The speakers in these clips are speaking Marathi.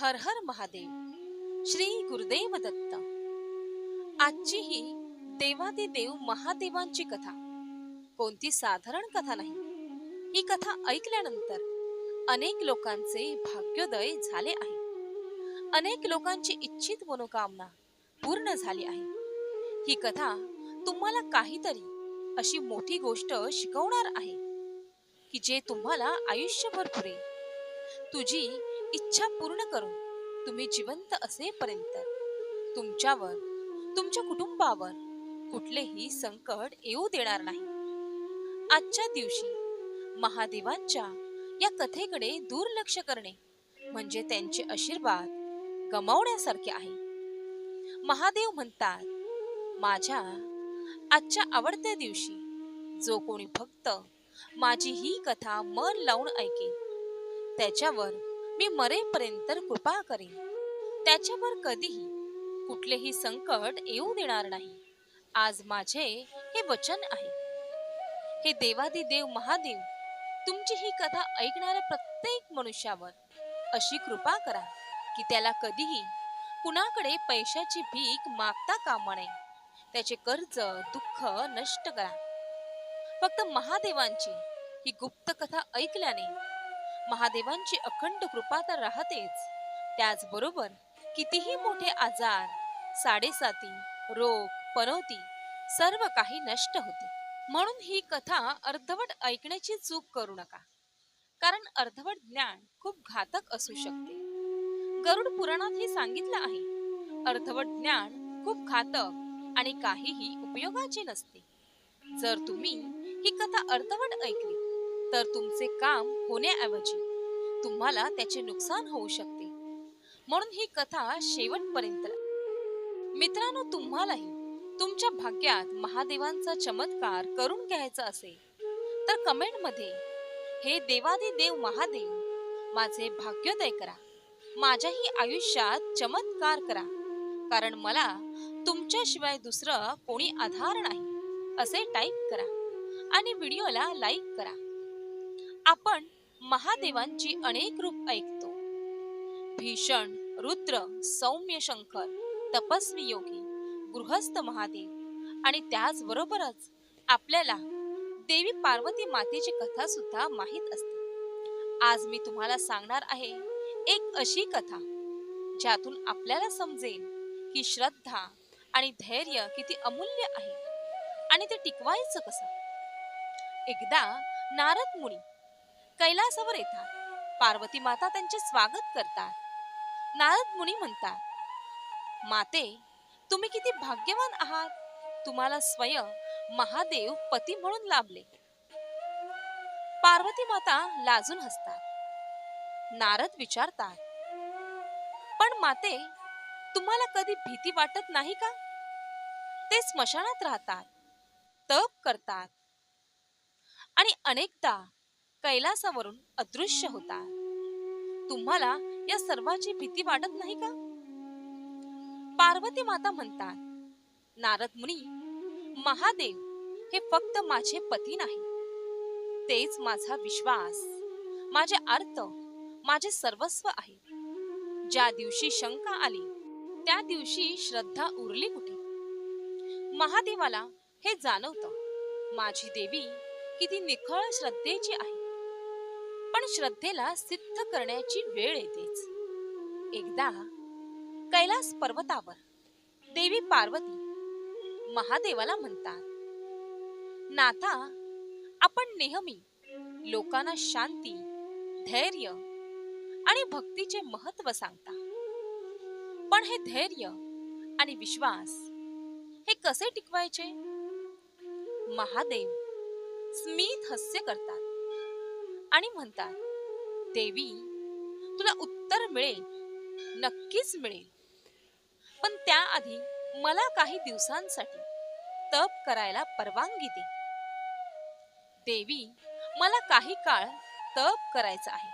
हर हर महादेव. श्री गुरुदेव दत्त. आजची ही देवादिदेव महादेवांची कथा. कोणती साधारण कथा नाही. ही कथा ऐकल्यानंतर अनेक लोकांचे भाग्योदय झाले आहे. अनेक लोकांची इच्छित मनोकामना पूर्ण झाली आहे. ही कथा तुम्हाला काहीतरी अशी मोठी गोष्ट शिकवणार आहे की जे तुम्हाला आयुष्यभर पुरे तुझी इच्छा पूर्ण करून तुम्ही जिवंत असेपर्यंत तुमच्यावर तुमच्या कुटुंबावर कुठलेही संकट येऊ देणार नाही. आजच्या दिवशी महादेवांच्या या कथेकडे दुर्लक्ष करणे म्हणजे त्यांचे आशीर्वाद गमावण्यासारखे आहे. महादेव म्हणतात माझ्या आजच्या आवडत्या दिवशी जो कोणी भक्त माझी ही कथा मन लावून ऐकेल त्याच्यावर मी मरेपर्यंत कृपा करेन. त्याच्यावर कधीही कुठलेही संकट येऊ देणार नाही. आज माझे हे वचन आहे. हे देवादी देव महादेव तुमची ही कथा ऐकणाऱ्या प्रत्येक मनुष्यावर अशी कृपा करा की त्याला कधीही कुणाकडे पैशाची भीक मागता कामा नये. त्याचे कर्ज दुःख नष्ट करा. फक्त महादेवांची ही गुप्त कथा ऐकल्याने महादेवांची अखंड कृपा तर राहतेच. त्याचबरोबर कितीही मोठे आजार साडेसाती रोग पनवती सर्व काही नष्ट होते. म्हणून ही कथा अर्धवट ऐकण्याची चूक करू नका. कारण अर्धवट ज्ञान खूप घातक असू शकते. गरुड पुराणात हे सांगितलं आहे. अर्धवट ज्ञान खूप घातक आणि काहीही उपयोगाचे नसते. जर तुम्ही ही कथा अर्धवट ऐकली तर तुमचे काम होण्याऐवजी तुम्हाला त्याचे नुकसान होऊ शकते. म्हणून ही कथा शेवटपर्यंत मित्रांनो तुम्हालाही तुमच्या भाग्यात महादेवांचा चमत्कार करून घ्यायचा असेल तर कमेंटमध्ये हे देवादी देव महादेव माझे भाग्योदय करा. माझ्याही आयुष्यात चमत्कार करा. कारण मला तुमच्याशिवाय दुसरं कोणी आधार नाही असे टाईप करा आणि व्हिडिओला लाईक करा. आपण महादेवांची अनेक रूप ऐकतो. भीषण रुद्र सौम्य शंकर तपस्वी योगी गृहस्थ महादेव आणि त्याचबरोबरच आपल्याला देवी पार्वती मातेची कथा सुद्धा माहीत असते. आज मी तुम्हाला सांगणार आहे एक अशी कथा ज्यातून आपल्याला समजेल की श्रद्धा आणि धैर्य किती अमूल्य आहे आणि ते टिकवायचं कसं? एकदा नारद मुनी कैलासावर येतात. पार्वती माता त्यांचे स्वागत करतात. नारद मुनी म्हणतात माते तुम्ही किती भाग्यवान आहात. तुम्हाला स्वयं महादेव पती म्हणून लाभले. पार्वती माता लाजून हसतात. नारद विचारतात पण माते तुम्हाला कधी भीती वाटत नाही का? ते स्मशानात राहतात तप करतात. आणि अनेकदा कैलासावरून अदृश्य होता. तुम्हाला या सर्वाची भीती वाटत नाही का? पार्वती माता म्हणतात नारद मुनी महादेव हे फक्त माझे पती नाही. तेच माझा विश्वास माझे अर्थ माझे सर्वस्व आहे. ज्या दिवशी शंका आली त्या दिवशी श्रद्धा उरली कुठे? महादेवाला हे जाणवतं माझी देवी किती निखळ श्रद्धेची आहे. पण श्रद्धेला सिद्ध करण्याची वेळ येतेच. एकदा कैलास पर्वतावर देवी पार्वती महादेवाला म्हणतात नाथा आपण नेहमी लोकांना शांती धैर्य आणि भक्तीचे महत्त्व सांगता. पण हे धैर्य आणि विश्वास हे कसे टिकवायचे? महादेव स्मित हस्य करतात. आणि म्हणतात देवी तुला उत्तर मिळेल नक्कीच मिळेल. पण त्याआधी मला काही दिवसांसाठी तप करायला परवानगी दे. देवी मला काही काळ तप करायचं आहे.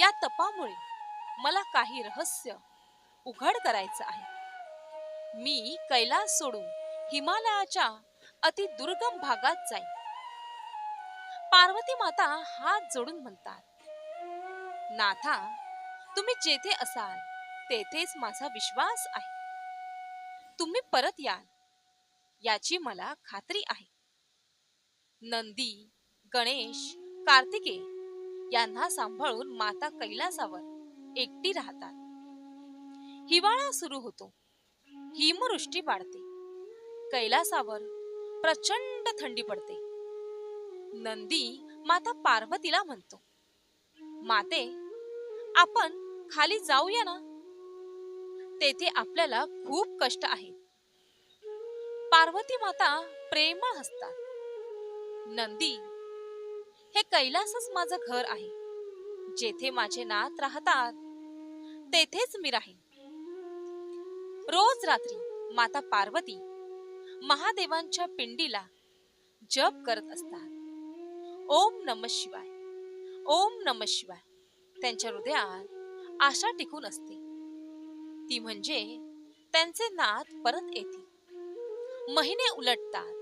या तपामुळे मला काही रहस्य उघड करायचं आहे. मी कैलास सोडून हिमालयाच्या अति दुर्गम भागात जाईन. पार्वती माता हात जोडून म्हणतात नाथा तुम्ही जेथे असाल तेथेच माझा विश्वास आहे. तुम्ही परत याल याची मला खात्री आहे. नंदी गणेश कार्तिके यांना सांभाळून माता कैलासावर एकटी राहतात. हिवाळा सुरू होतो. हिमवृष्टी वाढते. कैलासावर प्रचंड थंडी पडते. नंदी माता पार्वतीला म्हणतो माते आपण खाली जाऊया ना? तेथे आपल्याला खूप कष्ट आहे. पार्वती माता प्रेमळ हसतात. नंदी हे कैलासच माझं घर आहे. जेथे माझे नात राहतात तेथेच मी राहीन. रोज रात्री माता पार्वती महादेवांच्या पिंडीला जप करत असतात. ओम नम शिवाय. ओम नम शिवाय. त्यांच्या हृदयात आशा टिकून असते. ती म्हणजे त्यांचे नाद परत येते महिने उलटतात.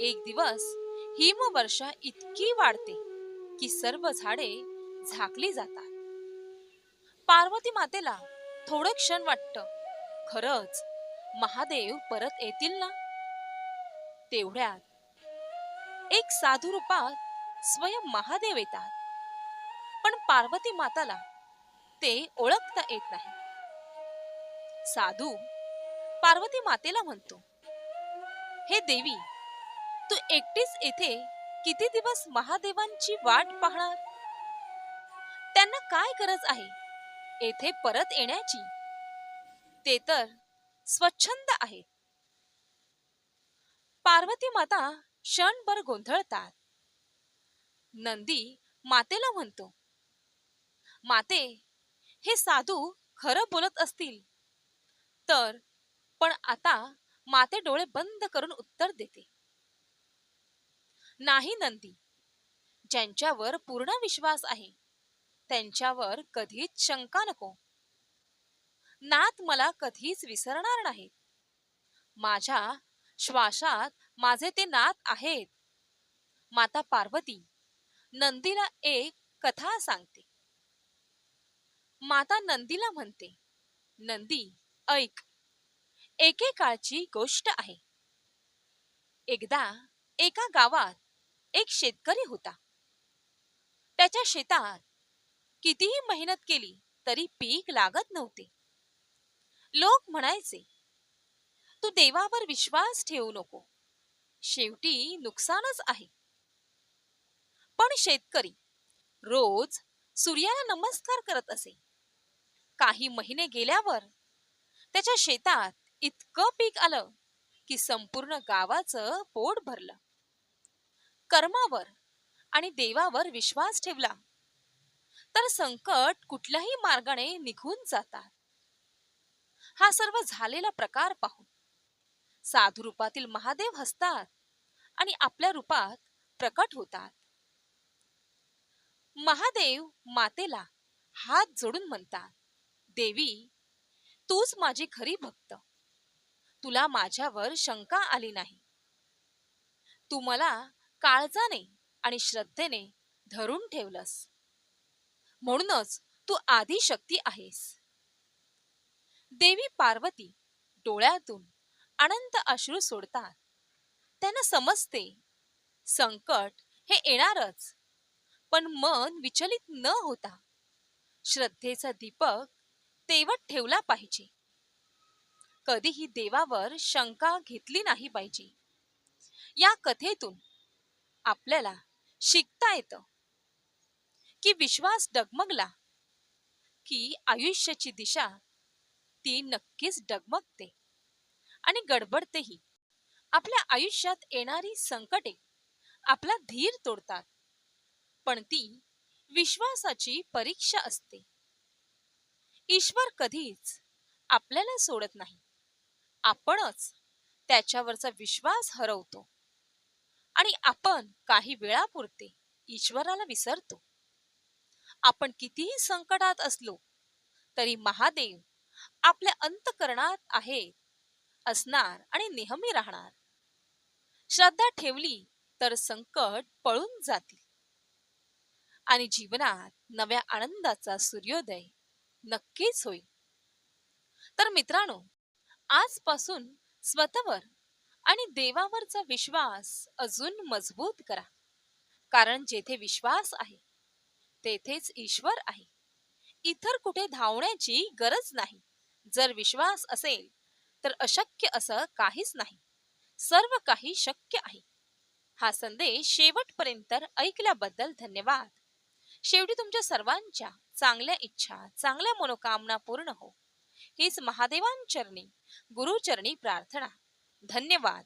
एक दिवस हिमवर्षा इतकी वाढते की सर्व झाडे झाकली जातात. पार्वती मातेला थोडं क्षण वाटत. खरंच महादेव परत येतील ना? तेवढ्यात एक साधू रूपात स्वयं महादेव येतात. पण पार्वती माताला ते ओळखता येत नाही. साधू पार्वती मातेला म्हणतो हे देवी तू एकटीच येथे किती दिवस महादेवांची वाट पाहणार? त्यांना काय गरज आहे येथे परत येण्याची? ते तर स्वच्छंद आहेत. पार्वती माता क्षणभर गोंधळतात. नंदी मातेला म्हणतो माते हे साधू खरं बोलत असतील तर पण आता माते डोळे बंद करून उत्तर देते. नाही नंदी ज्यांच्यावर पूर्ण विश्वास आहे त्यांच्यावर कधीच शंका नको. नाथ मला कधीच विसरणार नाहीत. माझ्या श्वासात माझे ते नाथ आहेत. माता पार्वती नंदीला एक कथा सांगते. माता नंदीला म्हणते नंदी ऐक. एकेकाळची गोष्ट आहे. एकदा एका गावात एक शेतकरी होता. त्याच्या शेतात कितीही मेहनत केली तरी पीक लागत नव्हते. लोक म्हणायचे तू देवावर विश्वास ठेवू नको. शेवटी नुकसानच आहे. पण शेतकरी रोज सूर्याला नमस्कार करत असे. काही महिने गेल्यावर त्याच्या शेतात इतकं पीक आलं की संपूर्ण गावाचं पोट भरलं. कर्मावर आणि देवावर विश्वास ठेवला तर संकट कुठल्याही मार्गाने निघून जातात. हा सर्व झालेला प्रकार पाहून साधू रूपातील महादेव हसतात आणि आपल्या रूपात प्रकट होतात. महादेव मातेला हात जोडून म्हणतात देवी तूच माझी खरी भक्त. तुला माझ्यावर शंका आली नाही. तू मला काळजाने आणि श्रद्धेने धरून ठेवलंस. म्हणूनच तू आधी शक्ती आहेस. देवी पार्वती डोळ्यातून अनंत अश्रू सोडतात. त्यांना समजते संकट हे येणारच. पण मन विचलित न होता श्रद्धेचा दीपक तेवत ठेवला पाहिजे. कधीही देवावर शंका घेतली नाही पाहिजे. या कथेतून आपल्याला शिकता येतं की विश्वास डगमगला की आयुष्याची दिशा ती नक्कीच डगमगते आणि गडबडतेही. आपल्या आयुष्यात येणारी संकटे आपला धीर तोडतात. पण ती विश्वासाची परीक्षा असते. ईश्वर कधीच आपल्याला सोडत नाही. आपणच त्याच्यावरचा विश्वास हरवतो. आणि आपण काही वेळापुरते ईश्वराला विसरतो. आपण कितीही संकटात असलो तरी महादेव आपल्या अंतकरणात आहे असणार आणि नेहमी राहणार. श्रद्धा ठेवली तर संकट पळून जातील. आणि जीवनात नव्या आनंदाचा सूर्योदय नक्कीच होईल. तर मित्रांनो आजपासून स्वतःवर आणि देवावरचा विश्वास अजून मजबूत करा. कारण जेथे विश्वास आहे तेथेच ईश्वर आहे. इतर कुठे धावण्याची गरज नाही. जर विश्वास असेल तर अशक्य असं काहीच नाही. सर्व काही शक्य आहे. हा संदेश शेवटपर्यंत ऐकल्याबद्दल धन्यवाद. शेवटी तुमच्या सर्वांच्या चांगल्या इच्छा चांगल्या मनोकामना पूर्ण हो. हीच महादेवांचरणी गुरुचरणी प्रार्थना. धन्यवाद.